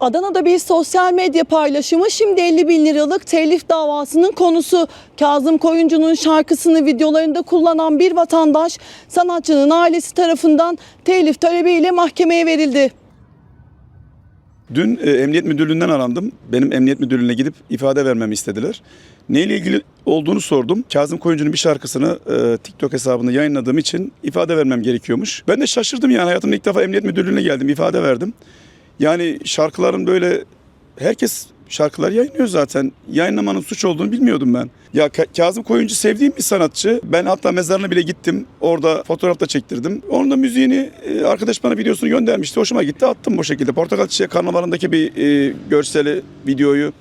Adana'da bir sosyal medya paylaşımı şimdi 50 bin liralık telif davasının konusu. Kazım Koyuncu'nun şarkısını videolarında kullanan bir vatandaş sanatçının ailesi tarafından telif talebiyle mahkemeye verildi. Dün e, Emniyet Müdürlüğü'nden arandım. Benim Emniyet Müdürlüğü'ne gidip ifade vermemi istediler. Neyle ilgili olduğunu sordum. Kazım Koyuncu'nun bir şarkısını e, TikTok hesabında yayınladığım için ifade vermem gerekiyormuş. Ben de şaşırdım yani hayatımda ilk defa Emniyet Müdürlüğü'ne geldim, ifade verdim. Yani şarkıların böyle herkes şarkılar yayınlıyor zaten. Yayınlamanın suç olduğunu bilmiyordum ben. Ya Ka- Kazım Koyuncu sevdiğim bir sanatçı. Ben hatta mezarına bile gittim. Orada fotoğraf da çektirdim. Onun da müziğini e, arkadaş bana videosunu göndermişti. Hoşuma gitti. Attım bu şekilde. Portakal Çiçeği Karnavalı'ndaki bir e, görseli, videoyu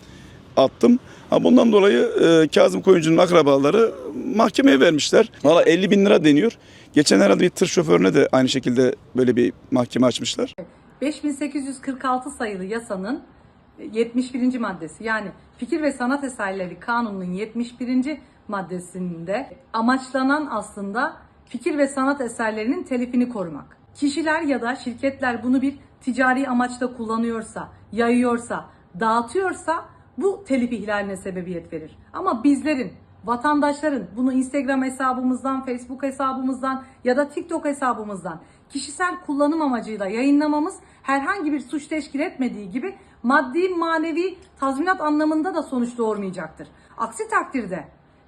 attım. Ha bundan dolayı e, Kazım Koyuncu'nun akrabaları mahkemeye vermişler. Valla 50 bin lira deniyor. Geçen herhalde bir tır şoförüne de aynı şekilde böyle bir mahkeme açmışlar. 5846 sayılı yasanın 71. maddesi yani Fikir ve Sanat Eserleri Kanunu'nun 71. maddesinde amaçlanan aslında fikir ve sanat eserlerinin telifini korumak. Kişiler ya da şirketler bunu bir ticari amaçla kullanıyorsa, yayıyorsa, dağıtıyorsa bu telif ihlaline sebebiyet verir. Ama bizlerin vatandaşların bunu Instagram hesabımızdan, Facebook hesabımızdan ya da TikTok hesabımızdan kişisel kullanım amacıyla yayınlamamız herhangi bir suç teşkil etmediği gibi maddi manevi tazminat anlamında da sonuç doğurmayacaktır. Aksi takdirde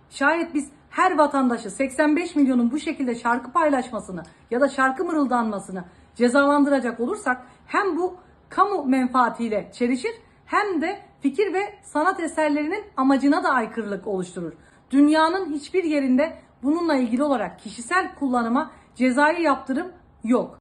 şayet biz her vatandaşı 85 milyonun bu şekilde şarkı paylaşmasını ya da şarkı mırıldanmasını cezalandıracak olursak hem bu kamu menfaatiyle çelişir hem de fikir ve sanat eserlerinin amacına da aykırılık oluşturur. Dünyanın hiçbir yerinde bununla ilgili olarak kişisel kullanıma cezai yaptırım yok.